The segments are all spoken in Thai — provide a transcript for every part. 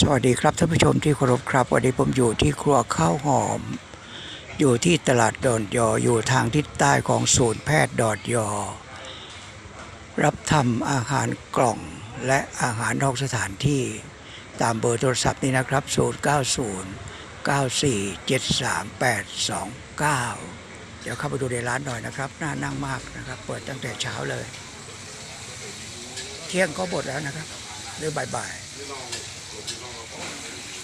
สวัสดีครับท่านผู้ชมที่เคารพครับวันนี้ผมอยู่ที่ครัวข้าวหอม อยู่ที่ตลาดดอนยออยู่ทางทิศใต้ของศูนย์แพทย์ดอนยอ รับทำอาหารกล่องและอาหารนอกสถานที่ตามเบอร์โทรศัพท์นี้นะครับ 0909473829 เดี๋ยวเข้าไปดูในร้านหน่อยนะครับ น่านั่งมากนะครับ เปิดตั้งแต่เช้าเลย เที่ยงก็หมดแล้วนะครับ หรือบ่ายๆ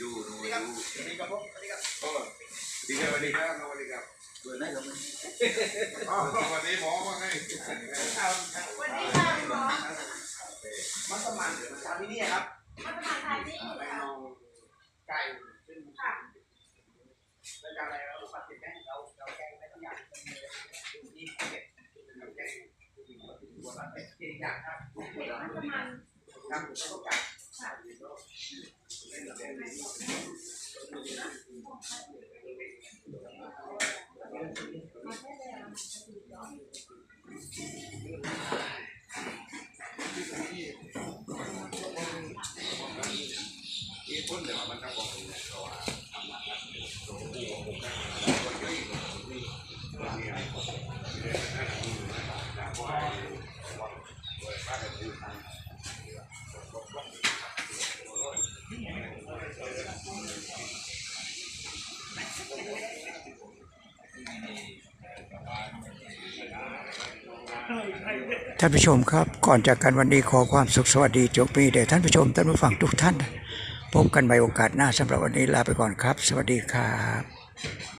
ยู่นู่นอยู่สวัสดีครับสวัสดีครับสวัสดีครับสวัสดีครับสวัสดีครับเกิดไหนครับสวัสดีหมอว่าไงสวัสดีค่ะหมอมัสมันทานที่นี่ครับมัสมันทานที่ไก่ค่ะรายการอะไรเราปฏิเสธเรา เก่งจังครับประมาณครับต้องการมีคนเดี๋ยวมันทำบอกเลยว่าทำมาแล้ตรงนี้ผมก็ ท่านผู้ชมครับ ก่อนจากกันวันนี้ขอความสุขสวัสดีจบปีเด่ท่านผู้ชมท่านผู้ฟังทุกท่าน พบกันใหม่โอกาสหน้าสำหรับวันนี้ลาไปก่อนครับ สวัสดีครับ